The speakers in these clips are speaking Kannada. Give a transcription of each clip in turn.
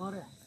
Var ya.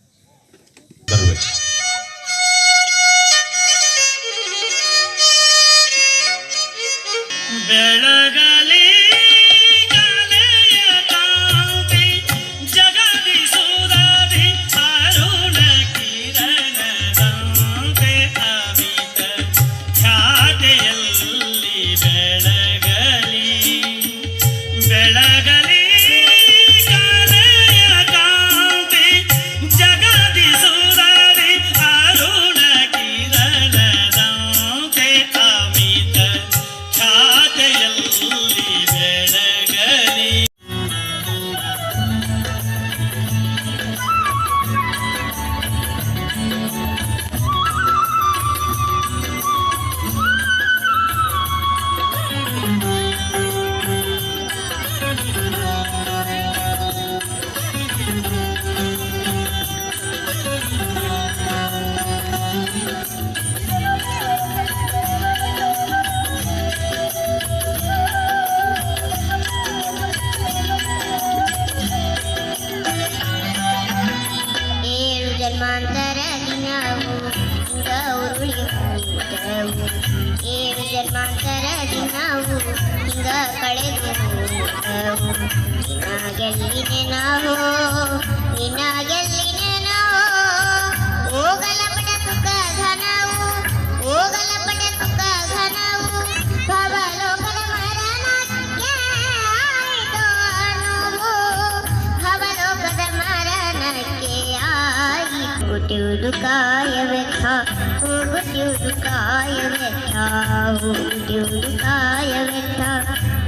ನಿನಗೆಲ್ಲಿನೆ ನಾವು ನಿನಗೆಲ್ಲಿನೆ ನಾವು ಹೋಗಲ ಪಟ ಸುಖ ಘನವು ಹೋಗಲ ಪಟ ಸುಖ ಘನವು ಭವಲೋಕದ ಮರಣಕ್ಕೆ ಆಯಿತು ಅನುವು ಭವಲೋಕದ ಮರಣಕ್ಕೆ ಆಗಿ ಹುಟ್ಟುವುದು ಕಾಯ ವ್ಯಥ ಹೋಗುತ್ತಿರುವುದು ಕಾಯ ವ್ಯಥ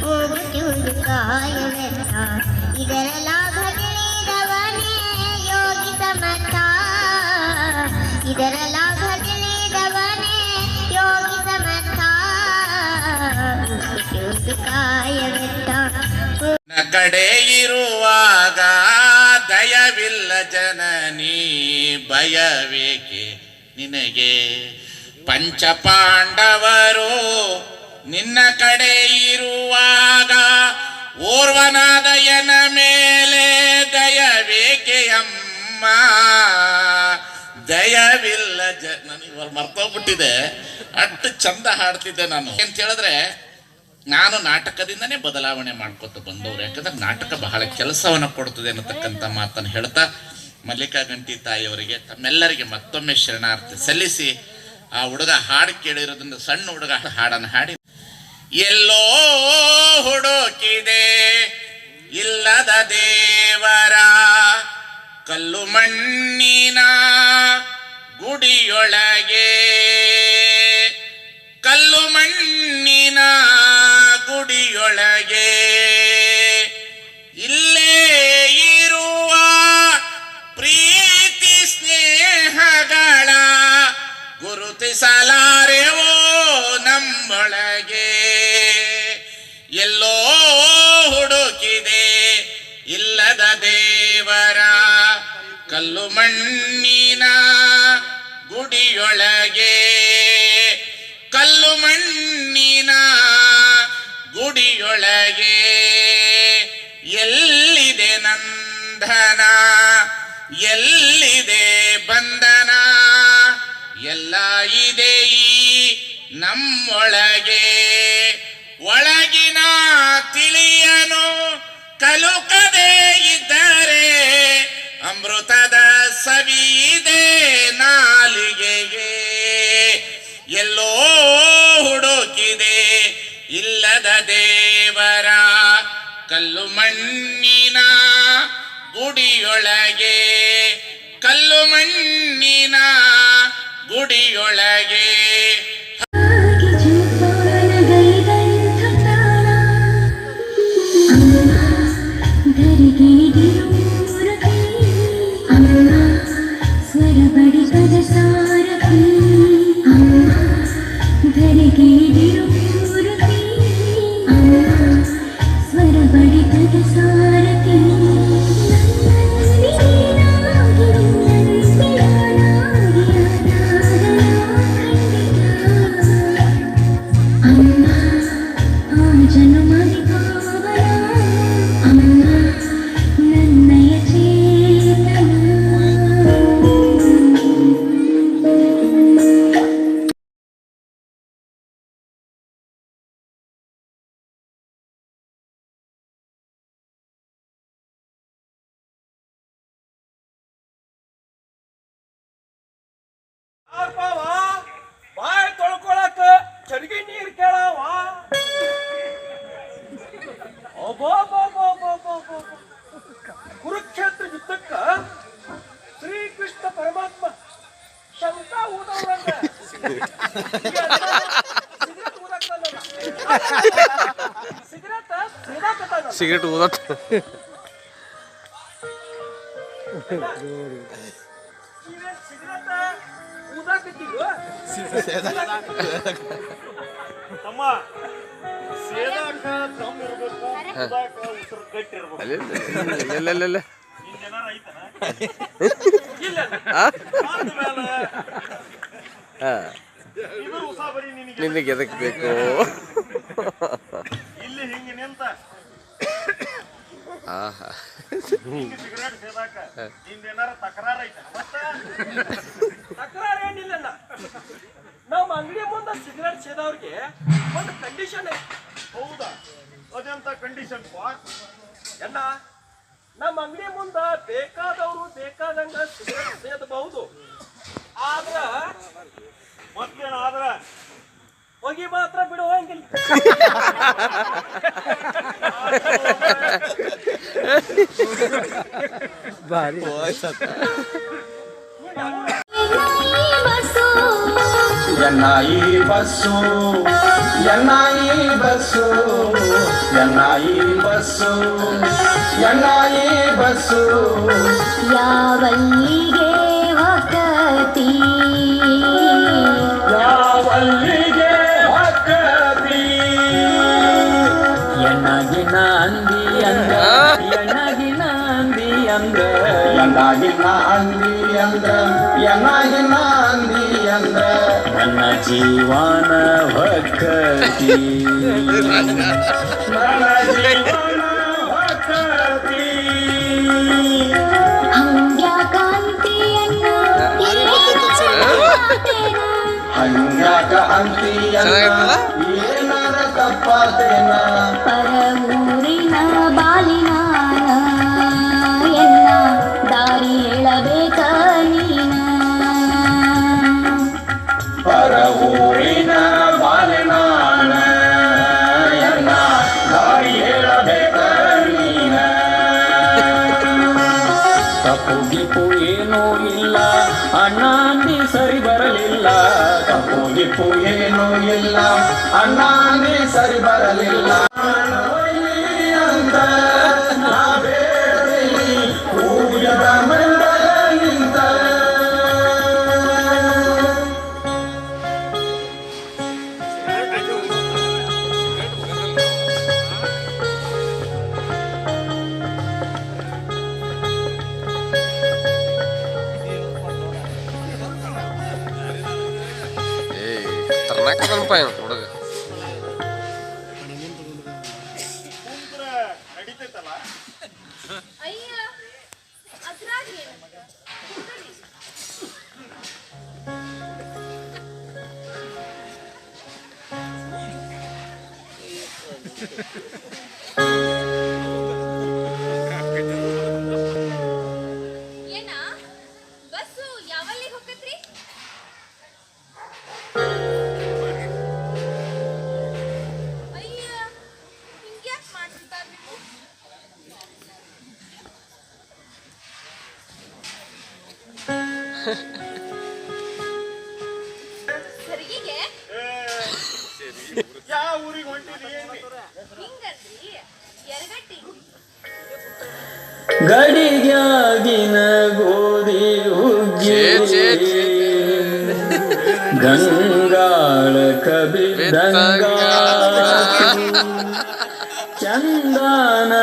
ಹೋಗುತ್ತಿರುವುದು ಕಾಯ ಇದರ ಲಾಭ ತಿಳಿದವನೇ ಯೋಗಿ ಸಮರ್ಥ. ಕಡೆ ಇರುವಾಗ ದಯವಿಲ್ಲ ಜನನಿ, ಭಯವೇಕೆ ನಿನಗೆ? ಪಂಚ ಪಾಂಡವರು ನಿನ್ನ ಕಡೆ ಇರುವಾಗ ಓರ್ವನಾದಯನ ಮೇಲೆ ದಯವೇಕೆಯಮ್ಮ ದಯವಿಲ್ಲ ಜ ನನಗೆ ಮರ್ತೋಗ್ಬಿಟ್ಟಿದೆ. ಅಷ್ಟು ಚಂದ ಹಾಡ್ತಿದ್ದೆ ನಾನು. ಅಂತ ಹೇಳಿದ್ರೆ, ನಾನು ನಾಟಕದಿಂದನೇ ಬದಲಾವಣೆ ಮಾಡ್ಕೊತ ಬಂದವರು. ಯಾಕಂದ್ರೆ ನಾಟಕ ಬಹಳ ಕೆಲಸವನ್ನು ಕೊಡ್ತದೆ ಅನ್ನತಕ್ಕಂಥ ಮಾತನ್ನು ಹೇಳ್ತಾ ಮಲ್ಲಿಕಾ ಗಂಟಿ ತಾಯಿಯವರಿಗೆ, ತಮ್ಮೆಲ್ಲರಿಗೆ ಮತ್ತೊಮ್ಮೆ ಶರಣಾರ್ಥಿ ಸಲ್ಲಿಸಿ ಆ ಹುಡುಗ ಹಾಡು ಕೇಳಿರೋದ್ರಿಂದ ಸಣ್ಣ ಹುಡುಗ ಹಾಡನ್ನು ಹಾಡಿ ಎಲ್ಲೋ ಹುಡುಕಿದೆ ಇಲ್ಲದ ದೇವರ ಕಲ್ಲು ಮಣ್ಣಿನ ಗುಡಿಯೊಳಗೆ. ಕಲ್ಲು ಮಣ್ಣಿನ ಗುಡಿಯೊಳಗೆ. ಕಲ್ಲು ಮಣ್ಣಿನ ಗುಡಿಯೊಳಗೆ. ಎಲ್ಲಿದೆ ನಂದನ? ಎಲ್ಲಿದೆ ಬಂಧನ ಎಲ್ಲ ಇದೆ ಈ ನಮ್ಮೊಳಗೆ. ಒಳಗಿನ ತಿಳಿಯನು ಕಲುಕದೇ ಇದ್ದರೆ ಅಮೃತದ ಸವಿ ಇದೆ ನಾಲಿಗೆಗೆ ಎಲ್ಲೋ ಹುಡುಕಿದೆ ಇಲ್ಲದ ದೇವರ ಕಲ್ಲು ಮಣ್ಣಿನ ಗುಡಿಯೊಳಗೆ. ಕಲ್ಲು ಮಣ್ಣಿನ ಗುಡಿಯೊಳಗೆ. ಕುರುಕ್ಷೇತ್ರ ಯುದ್ಧಕ್ಕ ಶ್ರೀಕೃಷ್ಣ ಪರಮಾತ್ಮ ಶಂಕ ಊದವ್ರಂಗ ಸಿಗರೇಟ್ ಊದ ತಮ್ಮ ಅಲ್ಲೆಲ್ಲ ನಿನಗೆ ಎದಕ್ಕೆ ಬೇಕು? ಆಹಾ. ತಕರಾರ ಏನಿಲ್ಲಣ್ಣ ನಮ್ಮ ಅಂಗಡಿ ಮುಂದೆ ಸಿಗರೇಟ್ ಸೇದವ್ರಿಗೆ ಒಂದು ಕಂಡೀಷನ್ ಐತಿ. ಅದೆಂತ ಕಂಡೀಷನ್ ಎಲ್ಲ ನಮ್ಮ ಅಂಗಡಿ ಮುಂದ ಬೇಕಾದವರು ಬೇಕಾದಂಗ ಸೇದಬಹುದು. ಆದ್ರ ಮತ್ತೇನಾದ್ರ ಹೊಗಿ ಮಾತ್ರ ಬಿಡುವಂಗಿಲ್ಲ ಬಸು ಎನ್ನಾಯಿ ಬಸ್ಸು ಎನ್ನಾಯಿ ಬಸ್ಸು ಎನ್ನಾಯಿ ಬಸ್ಸು ಎನ್ನಾಯಿ ಬಸ್ಸು. ಯಾವಲ್ಲಿಗೆ ಹೊಕ್ಕತಿ ಯಾವಲ್ಲಿಗೆ ಹಕ್ಕತಿ ಎನ್ನಾಗಿನ ಅಂದಿ ಅಂದ ಎನ್ನಾಗಿನ ಅಂದಿ ಅಂದ. ಎನ್ನಾಗಿನ ಅಂದಿ ಅಂದ ಎನ್ನಾಗಿನ ಅಂದಿ ಅಂದ. ನನ್ನ ಜೀವನ ಭಕ್ತಿ. ನನ್ನ ಜೀವನ ಹೊಕ್ಕತಿ ಹಂಗ್ಯಾಕ ಅಂತೀಯನ್ನ ಚೆನ್ನಾಗಿತ್ತಲ್ಲ? ಏನಾರ ತಪ್ಪಾತೇನ? ಇಲ್ಲ ಅಣ್ಣಾಂದಿ ಸರಿ ಬರಲಿಲ್ಲ ಯಾವ ಊರಿಗೆ ಗೋಧಿ ಹುಗ್ಗಿ. ಗಂಗಾಳ ಕಬಿದಂಗ ಚಂದನ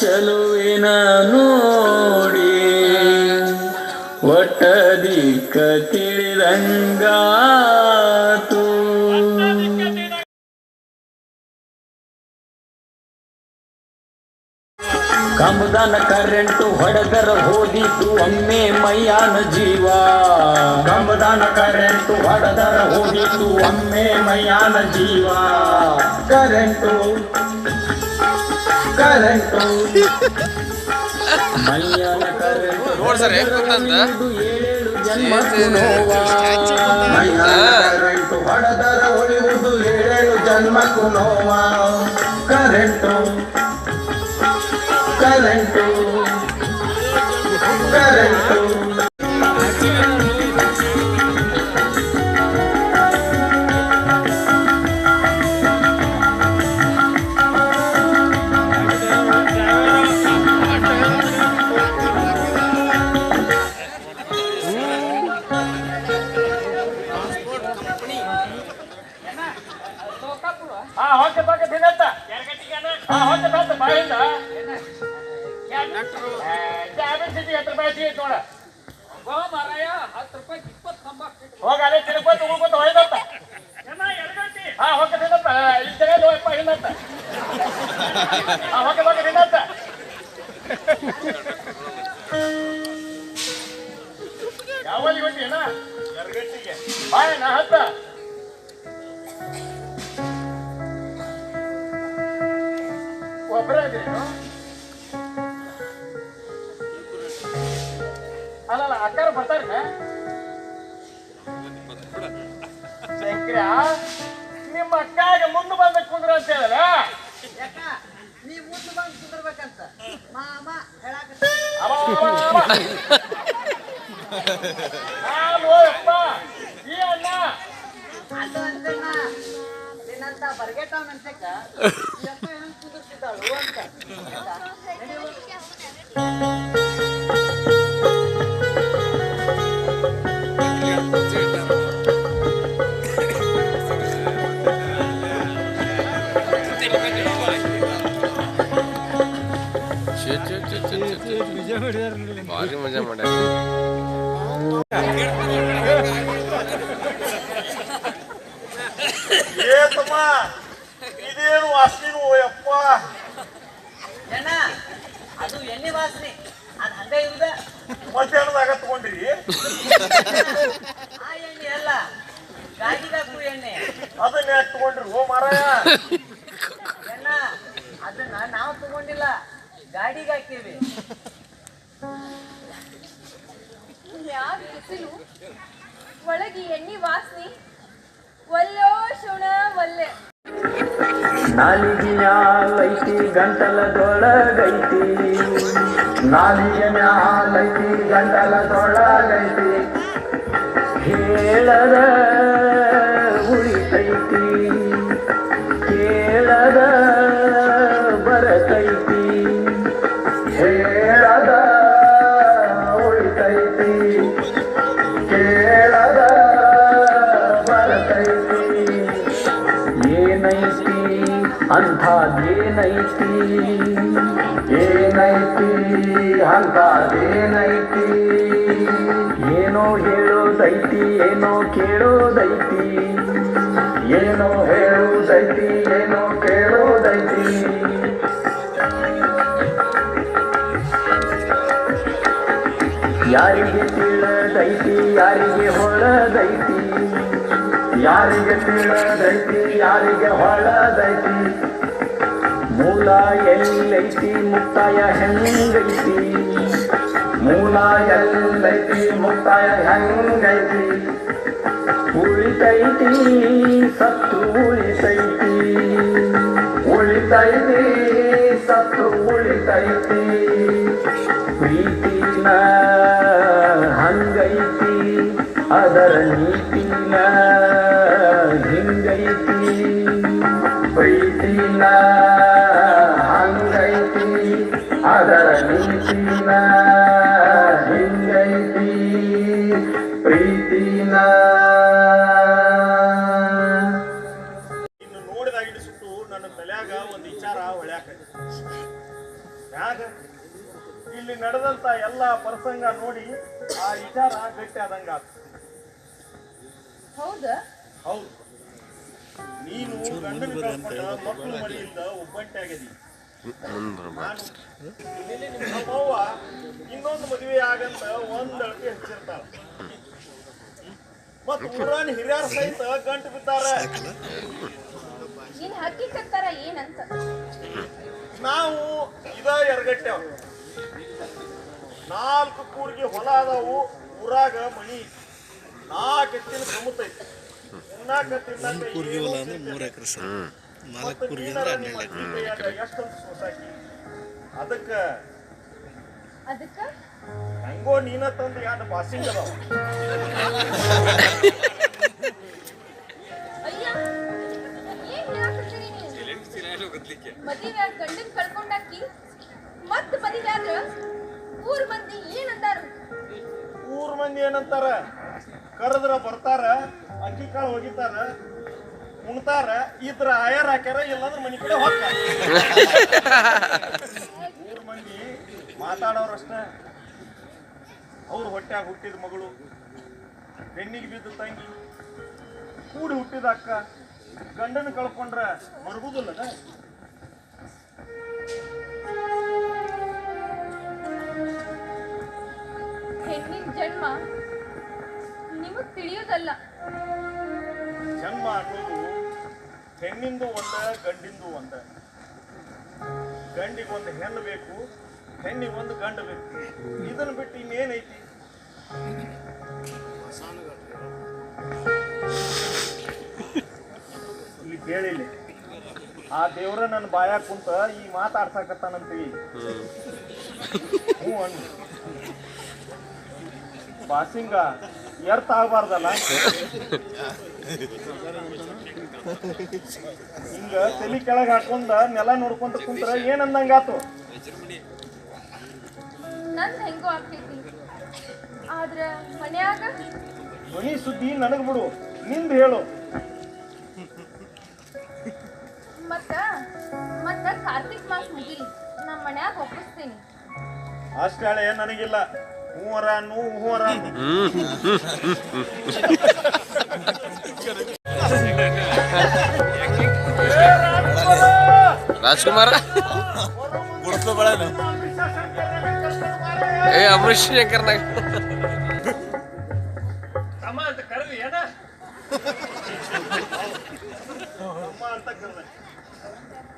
ಚಲುವಿನ ನೋಡಿ ಒಟ್ಟ ದಿಕ್ಕ ತಿಳಿದಂಗಾತು ಕಂಬದನ ಕರೆಂಟು ಹೊಡೆದರ ಹೋದಿತು ಒಮ್ಮೆ ಮೈಯಾನ ಜೀವ ಕಂಬದನ ಕರೆಂಟು ಹೊಡೆದರ ಹೋದಿತು ಒಮ್ಮೆ ಮೈಯಾನ ಜೀವ ಕರೆಂಟು ಕರೆಂಟು ಮೈಯಾನ ಕರೆಂಟು ನೋಡ್ ಸರ್ ಹೆಂಗ್ ಗೊತ್ತಂತ? ಏಳೇಳು ಜನ್ಮಕ್ಕೂ ನೋವ. ಮೈಯಾನ ಕರೆಂಟು ಒಬ್ಬರ ಅಲ್ಲ ಅಲ್ಲಲ್ಲ ಅಕ್ಕಾರ ಬರ್ತಾರ ಶಂಕ್ರ ನಿಮ್ಮ ಅಕ್ಕಾಗ ಮುಂದೆ ಬಂದ ಕುಂದ್ರ ಅಂತ ಹೇಳಲ್ಲ? ನೀ ಮುಂದೆ ಬಂದು ಕುಂದ್ರಬೇಕಂತ. ಮಾಮ ಹೇಳಾಕ. ಅಪ್ಪ ಈ ಅಣ್ಣ. ಅದು ಅಂತಣ್ಣ ನಿನ್ನಂತ ಬರ್ಗೆಟ್ಟವನ ಭಾರಿ ಮಜಾ ಮಾಡ್ಯಾರ. ಏ ತಮ್ಮ ಇದೇನು ವಾಸನೆ ಯಪ್ಪ? ಅದು ಎಣ್ಣೆ ವಾಸನೆ. ಅದು ಹಂಗ ಇರುದ. ಮಧ್ಯಾಹ್ನದಾಗ ತಗೊಂಡ್ರಿ. ಆ ಎಣ್ಣೆ ಅಲ್ಲ ಗಾಡಿಗಾಕು ಎಣ್ಣೆ. ಅದನ್ನ ಯಾಕೆ ತಗೊಂಡ್ರಿ ಓ ಮಾರಾಯ? ಅದನ್ನ ನಾವು ತಗೊಂಡಿಲ್ಲ ಗಾಡಿಗೆ ಹಾಕಿವಿ. ಯಾಕೆ ಬಿಸಿಲು? ಒಳಗೆ ಎಣ್ಣೆ ವಾಸನೆ. ಒಲ್ಲೋ ಶುಣ ಒಲ್ಲೆ. ನಾಲಿಗೆ ಗಂಟಲ ಗಂಟಲದೊಳಗೈತಿ. ನಾಲಿಗೆ ಮ್ಯಾಲೈತಿ ಗಂಟಲದೊಳಗೈತಿ. ಹೇಳದ ಉಳಿತೈತಿ. ಕೇಳದ ಅಂಥದ್ದೇನೈತಿ ಏನೈತಿ ಅಂಥದ್ದೇನೈತಿ ಏನೋ ಹೇಳೋದೈತಿ ಏನೋ ಕೇಳೋದೈತಿ ಏನೋ ಹೇಳೋದೈತಿ ಏನೋ ಕೇಳೋದೈತಿ ಯಾರಿಗೆ ತಿಳಿದೈತಿ, ಯಾರಿಗೆ ಹೊಳದೈತಿ ಯಾರಿಗೆ ತಿಳಿದೈತಿ, ಯಾರಿಗೆ ಹೊಳದೈತಿ? ಮೂಲ ಎಲ್ಲೈತಿ ಮುಕ್ತಾಯ ಹೆಂಗೈತಿ ಮೂಲ ಎಲ್ಲೈತಿ ಮುಕ್ತಾಯ ಹೆಂಗೈತಿ ಉಳಿತೈತಿ ಸತ್ತು ಉಳಿತೈತಿ ಉಳಿತೈತಿ ಸತ್ತು ಉಳಿತೈತಿ ಪ್ರೀತಿನ ಹಂಗೈತಿ ಅದರ ನೀತಿನ ಹಿಂಗೈತಿ ಪ್ರೀತಿನ ಅದರ ನೀತಿನ ಹಿಂಗೈತಿ ಪ್ರೀತಿನ ಇನ್ನು ನೋಡಿದಾಗ ಸುಟ್ಟು ನನ್ನ ತಲೆಯಾಗ ಒಂದು ವಿಚಾರ ಹೊಳ್ಯಾಕ ಯಾಕ? ಇಲ್ಲಿ ನಡೆದಂತ ಎಲ್ಲ ಪ್ರಸಂಗ ನೋಡಿ ಆ ವಿಚಾರ ಗಟ್ಟಿ ಆದಂಗ. ಹೌದಾ? ಹೌದು. ನೀನು ಗಂಡನ ಮಕ್ಕಳು ಮರಿಯಿಂದ ಒಬ್ಬಂಟಿ ಆಗಿದಿ ಮುಂದೆ ನಿಮ್ಮ ನಮ್ಮವ್ವ ಇನ್ನೊಂದು ಮದುವೆ ಆಗಂತ ಒಂದ್ ಅಳತಿ ಹಚ್ಚಿರ್ತಾಳ ಮತ್ ಊರಾನ್ ಹಿರಿಯರ ಸಹಿತ ಗಂಟು ಬಿದ್ದಾರ ಏನ್ ಹಕ್ಕಿ ಕತ್ತಾರ ಏನಂತ? ನಾವು ಇದ ಎರಗಟ್ಟೆ ನಾಲ್ಕು ಕೂರ್ಗಿ ಹೊಲ ಅದಾವು ಊರಾಗ ಮಣಿ ನಾಲ್ಕು ಎತ್ತಿನ ಉಣ್ಣಾಕ ತಿನ್ನಾಕ ಏನೂ ಸಿಗ್ತಿಲ್ಲ. ಮೂರು ಎಕರೆ ಅದಕ್ಕ ಅದಕ್ಕ? ಹೆಂಗೋ ನೀನ ತಂದು ಬಾಸಿಂಗ್ ಅದಾವ? ಅಯ್ಯ ಏನ್ ಹೇಳಕತ್ತೀರಿ ನೀವು? ಮದುವೆ ಗಂಡನ್ ಕಳ್ಕೊಂಡಾಕಿ ಮತ್ ಮದುವೆ ಆದ್ರ ಊರ್ ಮಂದಿ ಏನಂತಾರ ಊರ್ ಮಂದಿ ಏನಂತಾರ? ಕರೆದ್ರ ಬರ್ತಾರ ಅಕ್ಕಿ ಕಾಳು ಒಗಿತಾರ ಉಣ್ತಾರ ಇದ್ರ ಆಯರ್ ಹಾಕ್ಯಾರ ಇಲ್ಲಾಂದ್ರೆ ಮನಿ ಕಡೆ ಹೋಗ್ತಾರ. ಊರ್ ಮಂದಿ ಮಾತಾಡೋರಷ್ಟ ಅವ್ರ ಹೊಟ್ಯಾಗ ಹುಟ್ಟಿದ ಮಗಳು ಬೆನ್ನಿಗೆ ಬಿದ್ದ ತಂಗಿ ಕೂಡಿ ಹುಟ್ಟಿದ ಅಕ್ಕ ಗಂಡನ ಕಳ್ಕೊಂಡ್ರ ಮರಗುದಿಲ್ಲ ಹೆಣ್ಣಿನ ಜನ್ಮ ನಿಮಗ್ ತಿಳಿಯೋದಲ್ಲ. ಜನ್ಮ ಅನ್ನೋದು ಹೆಣ್ಣಿಂದು ಒಂದ, ಗಂಡಿಂದು ಒಂದ. ಗಂಡಿಗೆ ಒಂದು ಹೆಣ್ಣು ಬೇಕು ಹೆಣ್ಣಿಗೊಂದು ಗಂಡು ಬೇಕು. ಇದನ್ನ ಬಿಟ್ಟು ಇನ್ನೇನೈತಿ? ಇಲ್ಲಿ ಕೇಳಿಲ್ಲ. ಆ ದೇವ್ರ ನನ್ನ ಬಾಯಾಗ ಕುಂತ ಈ ಮಾತಾಡ್ಸಾಕತ್ತಾನಂತೀವಿ ಹ್ಞೂ ಅನ್ನು ಬಾಸಿಂಗ ಎರ್ತ್ ಆಗಬಾರ್ದಲ್ಲ? ಹಿಂಗ ತಲಿ ಕೆಳಗೆ ಹಾಕೊಂಡ ನೆಲ ನೋಡ್ಕೊಂತ ಕುಂತ್ರ ಏನಂದಂಗ ಆತು ನಂದ್ ಹೆಂಗೋ ಆಗ್ತೈತಿ. ಆದ್ರ ಮನ್ಯಾಗ? ಧ್ವನಿ ಸುದ್ದಿ ನನಗ್ ಬಿಡು ನಿಂದ ಹೇಳು. ಮತ್ತ ಮತ್ತ ಕಾರ್ತಿಕ್ ಮಾಸ ಮುಗಿಲಿ ನಮ್ಮ ಮನ್ಯಾಗ ಒಪ್ಪಿಸ್ತೀನಿ. ಅಷ್ಟಾಳೆ ನನಗಿಲ್ಲ. ಹೂವರ ಅನ್ನು ಹೂವರ ಅನ್ನು ರಾಜ್ಕುಮಾರ ಏ ಅಮೃತ್ ಶಂಕರ್ನಾಗ ಅಮ್ಮ ಅಂತ ಕರೆದಿ ಏನ ಅಮ್ಮ ಅಂತ ಕರ್ದೆ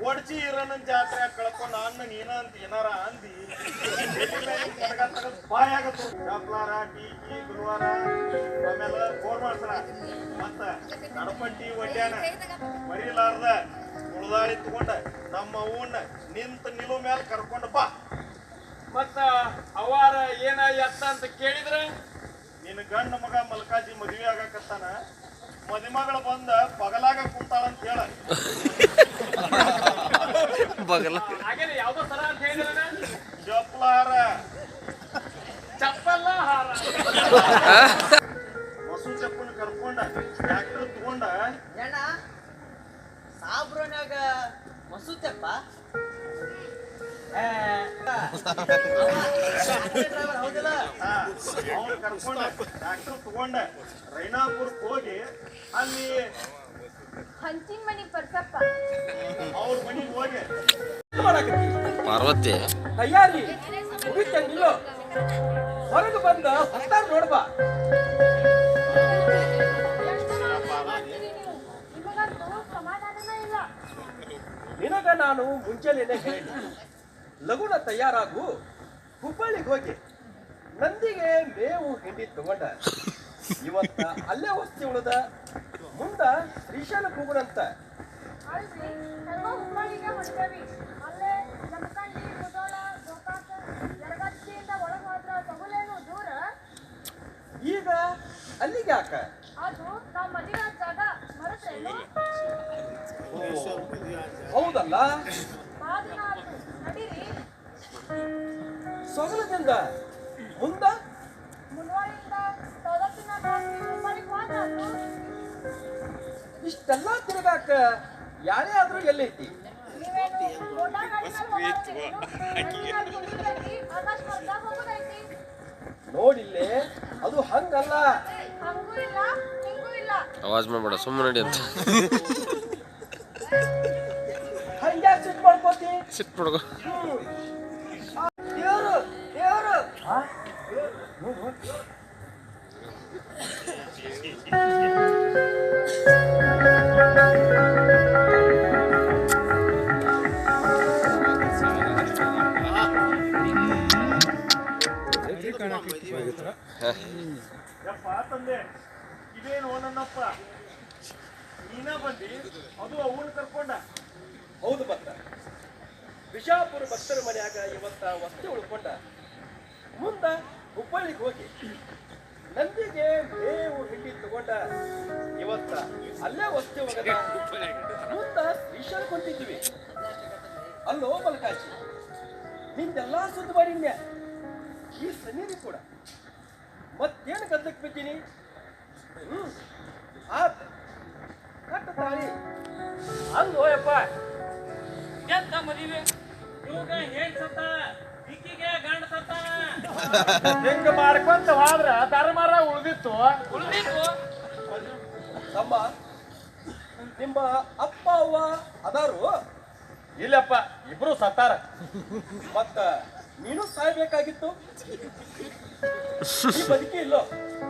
ಒಡ್ಚಿ ಇರೋನ ಜಾತ್ರೆ ಕಳ್ಕೊಂಡ ಅನ್ನ ನೀನ ಅಂತ ಏನಾರ ಅಂದಿ. ಬಾಯಾಗ ಚಪ್ಲಾರ ಟೀಕಿ ಗುರುವಾರ ಆಮೇಲೆ ಫೋನ್ ಮಾಡ್ತಾರ ಮತ್ತ ನಡಪಟ್ಟಿ ಒಡ್ಯಾನ ಮರಿಲಾರ್ದ ಉಳ್ದಾಳಿ ತಗೊಂಡ ನಮ್ಮ ಅವ್ವನ್ನ ನಿಂತ ನಿಲು ಮೇಲೆ ಕರ್ಕೊಂಡ ಬಾ. ಮತ್ತ ಅವಾರ ಏನ ಎತ್ತ ಅಂತ ಕೇಳಿದ್ರ? ನಿನ್ನ ಗಂಡ ಮಗ ಮಲ್ಕಾಜಿ ಮದುವೆ ಆಗಕತ್ತಾನ. ಮದುಮಗಳ ಬಂದ ಪಗಲಾಗ ಅಂತ ಹೇಳ ಬಗಲ. ಹಾಗೇನ ಯಾವ್ದೋ ಸರ ಅಂತ ಹೇಳಿದ್ರ ಜಪ್ಲಾರ. ಚಪ್ಪಲ್ಲ ಹಾರ ಮಸು ಚಪ್ಪನ ಕರ್ಕೊಂಡ ಟ್ರ್ಯಾಕ್ಟರ್ ತಗೊಂಡ. ಏನ ಸಾಬ್ರೋನ್ಯಾಗ ಮಸೂತಪ್ಪ ಅವನು ಕರ್ಕೊಂಡ ಡಾಕ್ಟರ್ ತಗೊಂಡ ರೈನಾಪುರಕ್ಕೆ ಹೋಗಿ ಅಲ್ಲಿ ಹಂಚಿನ ಮನಿ ಪರ್ಸಪ್ಪ. ಅವ್ರ ಮನೆಗೆ ಹೋಗಿ ಪಾರ್ವತಿ. ತಯಾರಿ ಮುಗಿತಂಗಿಲ್ಲೋ? ಹೊರಗೆ ಬಂದ ಹತ್ತಾರು ನೋಡ್ಬಾ ನಿನಗ ನಾನು ಮುಂಚೆನೆ ಹೇಳಿ ಲಗುನ ತಯಾರಾಗು ಹುಬ್ಬಳ್ಳಿಗೆ ಹೋಗಿ. ನಂದಿಗೆ ಮೇವು ಹಿಂಡಿ ತಗೊಂಡ. ಇವತ್ತ ಅಲ್ಲೇ ವಸ್ತಿ ಉಳಿದ. ಮುಂದ ಶ್ರೀಶೈಲ ಕೂಗುಣಂತ ಈಗ ಅಲ್ಲಿಗೆ ಯಾಕ? ಹೊಂಟೇವಿ ಸೊಗಲದಿಂದ ಮುಂದ ಇಷ್ಟೆಲ್ಲ ತಿರುಗಾಕ ಯಾರೇ ಆದ್ರೂ ಎಲ್ಲೈತಿ. ನೋಡಿಲ್ಲೇ ಅದು ಹಂಗಲ್ಲ. ಹಂಗೂ ಇಲ್ಲ ಹಿಂಗೂ ಇಲ್ಲ ಅವಾಜ್ ಮಾಡ್ಬೇಡ ಸುಮ್ಮನೆ ನಡಿ ಅಂತ. ಹಂಗ್ಯಾಕ್ ಸಿಟ್ ಮಾಡ್ಕೋತಿ? ಸಿಟ್ ಹುಡುಗ ಯಪ್ಪ ತಂದೆ, ಇದೇನು ನನ್ನಪ್ಪ ನೀನ ಬಂದಿ, ಅದು ಅವನ್ ಕರ್ಕೊಂಡ? ಹೌದು ಬತ್ತ ಬಿಜಾಪುರ ಭಕ್ತರ ಮನೆಯಾಗ ಇವತ್ತ ವಸ್ತಿ ಉಳ್ಕೊಂಡ. ಮುಂದ ಹುಬ್ಬಳ್ಳಿಗೆ ಹೋಗಿ. ನಂದಿಗೆ ಮೇವು ಹಿಂಡಿ ತಗೊಂಡ ಇವತ್ತ ಅಲ್ಲೇ ವಸ್ತಿ ಹೋಗದ ಮುಂದ ಶ್ರೀಶೈಲ ಕೊಂಡಿದ್ದೀವಿ ಅಲ್ಲೋ ಮಲ್ಕಾಜಿ ನಿಂದೆಲ್ಲಾ ಸುದ್ದಿ ಮಾಡಿನ್ಯ ಈ ಸನ್ನಿಧಿ ಕೂಡ. ಮತ್ತೇನು ಗದ್ದಕ್ಕೆ ಬಿದ್ದೀನಿ? ಆತ. ಕಟ್ಟ ತಾಳಿ ಅಲ್ಲೋ ಯಪ್ಪ ಎಂತ ಮದುವೆ? ಇವಾಗ ಹೆಣ್ ಸತ್ತ? ಇಕ್ಕಿಗೆ ಗಂಡ ಸತ್ತ? ಹೆಂಗ ಮಾಡ್ಕೊಂತ ಹೋದ್ರ? ಧರ್ಮರ ಉಳ್ದಿತ್ತು. ಉಳ್ದಿತ್ತು. ತಮ್ಮ ನಿಮ್ಮ ಅಪ್ಪ ಅವ್ವ ಅದಾರು? ಇಲ್ಲಪ್ಪ ಇಬ್ರು ಸತ್ತಾರ. ಮತ್ತ ನೀನು ಸಾಯ್ಬೇಕಾಗಿತ್ತು? ಈ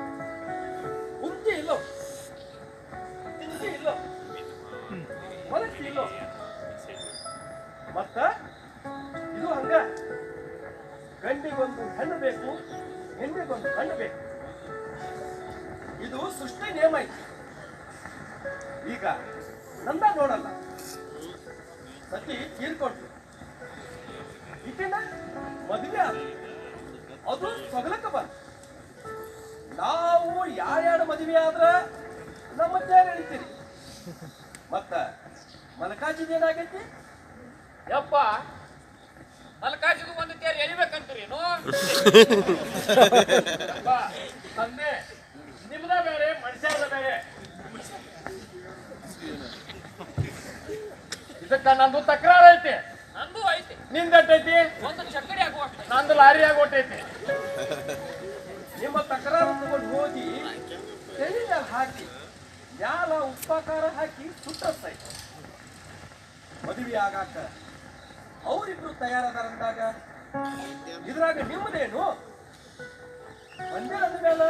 ಇದಕ್ಕ ನಂದು ತಕರಾರ ಐತಿ ನಂದು ಐತಿ ನಿಂದ ಐತಿ ಒಂದು ಚಕ್ಕಡಿ ಆಗುವ ನಂದು ಲಾರಿ ಆಗೋಟೈತಿ ನಿಮ್ಮ ತಕರಾರು ತಗೊಂಡು ಹೋಗಿ ಮ್ಯಾಲ ಹಾಕಿ ಯಾಲ ಉಪಕಾರ ಹಾಕಿ ಸುಟ್ಟಸ್ತೈ ಮದುವೆ ಆಗಾಕ ಅವರಿಬ್ರು ತಯಾರದಾರಂದಾಗ ಇದ್ರಾಗ ನಿಮ್ಮದೇನು? ಒಂದೇ ಅಂದ ಮೇಲೆ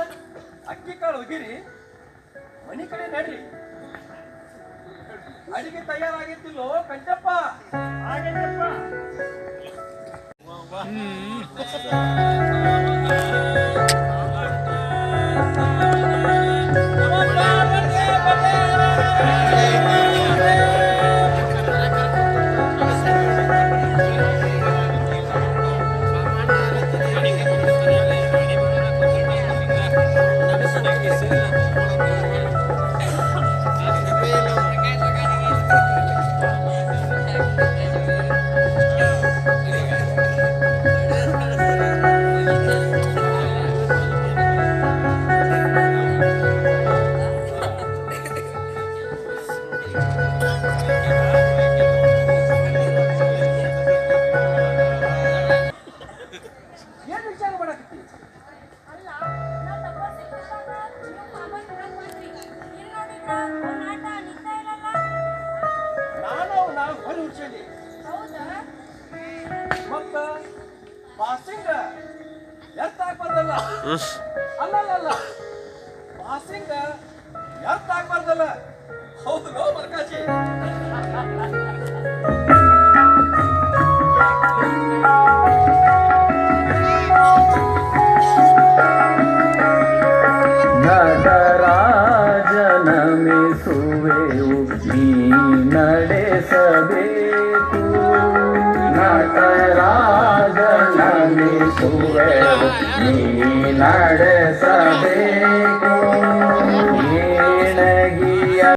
ಅಕ್ಕಿ ಕಾಳು ಒಗಿರಿ ಮನಿ ಕಡೆ ನಡ್ರಿ ಅಡಿಗೆ ತಯಾರಾಗಿತ್ತಿಲ್ಲೋ ಕಂಚಪ್ಪ? ಆಗೈತಪ್ಪ ಪಾಸಿಂಗ್ ಎರ್ತ್ ಆಗ್ಬಾರ್ದಲ್ಲ? ಅಲ್ಲಲ್ಲ ಪಾಸಿಂಗ್ ಎರ್ತ್ ಆಗ್ಬಾರ್ದಲ್ಲ. ಹೌದು ಗೋ ಮರ್ಕಾಜಿ ನಟರಾಜನಮಿಸುವೆವು ನೀ ನಡೆಸಬೇಕು